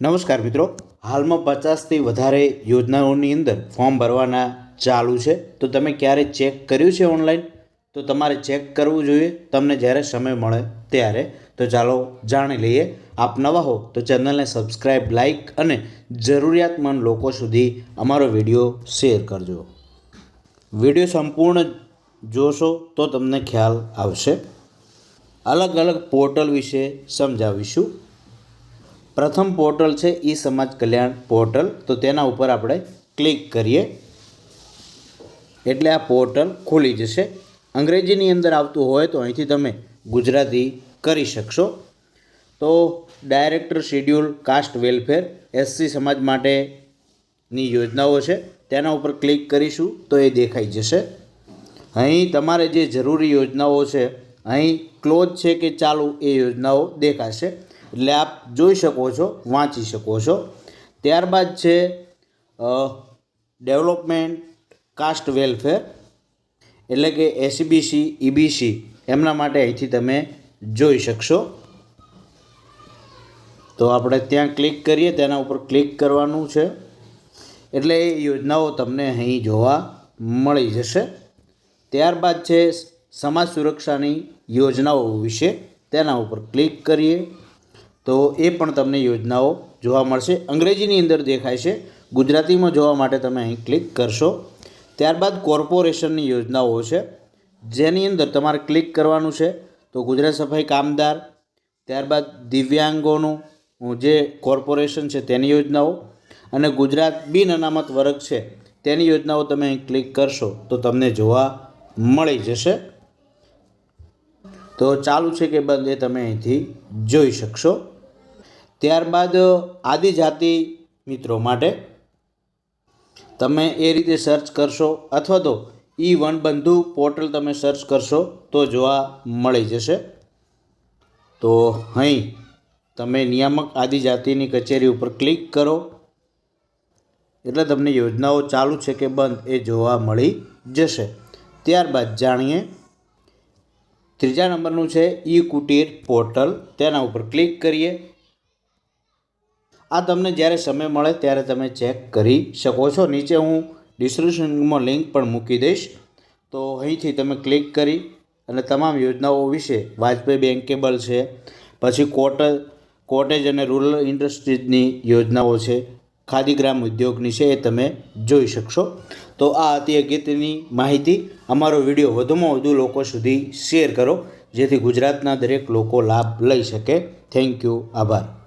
નમસ્કાર મિત્રો. હાલમાં પચાસથી વધારે યોજનાઓની અંદર ફોર્મ ભરવાના ચાલુ છે. તો તમે ક્યારે ચેક કર્યું છે ઓનલાઈન? તો તમારે ચેક કરવું જોઈએ. તમને જ્યારે સમય મળે ત્યારે. તો ચાલો જાણી લઈએ. આપ નવા હો તો ચેનલને સબસ્ક્રાઈબ લાઈક અને જરૂરિયાતમંદ લોકો સુધી અમારો વીડિયો શેર કરજો. વીડિયો સંપૂર્ણ જોશો તો તમને ખ્યાલ આવશે. અલગ અલગ પોર્ટલ વિશે સમજાવીશું. પ્રથમ પોર્ટલ છે ઈ સમાજ કલ્યાણ પોર્ટલ. તો તેના ઉપર આપણે ક્લિક કરીએ. એટલે આ પોર્ટલ ખુલી જશે. અંગ્રેજીની અંદર આવતું હોય તો અહીંથી તમે ગુજરાતી કરી શકશો. તો director schedule caste welfare SC સમાજ માટેની યોજનાઓ છે. તેના ઉપર ક્લિક કરીશું તો એ દેખાઈ જશે. અહીં તમારે જે જરૂરી યોજનાઓ છે, અહીં ક્લોઝ છે કે ચાલુ એ યોજનાઓ દેખાશે. એટલે આપ જોઈ શકો છો, વાંચી શકો છો. ત્યારબાદ છે ડેવલપમેન્ટ, કાસ્ટ વેલફેર, એટલે કે એસબીસી, ઈબીસી, એમના માટે અહીંથી તમે જોઈ શકશો. તો આપણે ત્યાં ક્લિક કરીએ, તેના ઉપર ક્લિક કરવાનું છે. એટલે એ યોજનાઓ તમને અહીં જોવા મળી જશે. ત્યારબાદ છે સમાજ સુરક્ષાની યોજનાઓ વિશે, તેના ઉપર ક્લિક કરીએ. તો એ પણ તમને યોજનાઓ જોવા મળશે. અંગ્રેજીની અંદર દેખાય છે, ગુજરાતીમાં જોવા માટે તમે અહીં ક્લિક કરશો. ત્યારબાદ કોર્પોરેશનની યોજનાઓ છે, જેની અંદર તમારે ક્લિક કરવાનું છે. તો ગુજરાત સફાઈ કામદાર, ત્યારબાદ દિવ્યાંગોનું જે કોર્પોરેશન છે તેની યોજનાઓ, અને ગુજરાત બિન અનામત વર્ગ છે તેની યોજનાઓ તમે અહીં ક્લિક કરશો તો તમને જોવા મળી જશે. તો ચાલુ છે કે બંધ એ તમે અહીંથી જોઈ શકશો. ત્યારબાદ, આદિજાતિ મિત્રો માટે તમે એ રીતે સર્ચ કરશો અથવા તો ઈ વનબંધુ પોર્ટલ તમે સર્ચ કરશો તો જોવા મળી જશે. તો અહીં તમે નિયામક આદિજાતિની કચેરી ઉપર ક્લિક કરો. એટલે તમને યોજનાઓ ચાલુ છે કે બંધ એ જોવા મળી જશે. ત્યારબાદ જાણીએ, ત્રીજા નંબરનું છે ઈ કુટીર પોર્ટલ તેના ઉપર ક્લિક કરીએ. આ તમને જ્યારે સમય મળે ત્યારે તમે ચેક કરી શકો છો. નીચે હું ડિસ્ક્રિપ્શનમાં લિંક પણ મૂકી દઈશ. તો અહીંથી તમે ક્લિક કરી અને તમામ યોજનાઓ વિશે વાજપેયી બેન્કેબલ છે, પછી કોટ, કોટેજ અને રૂરલ ઇન્ડસ્ટ્રીઝની યોજનાઓ છે, ખાદી ગ્રામ ઉદ્યોગની છે એ તમે જોઈ શકશો. તો આ હતી અગત્યની માહિતી. અમારો વીડિયો વધુમાં વધુ લોકો સુધી શેર કરો, જેથી ગુજરાતના દરેક લોકો લાભ લઈ શકે. Thank you. આભાર.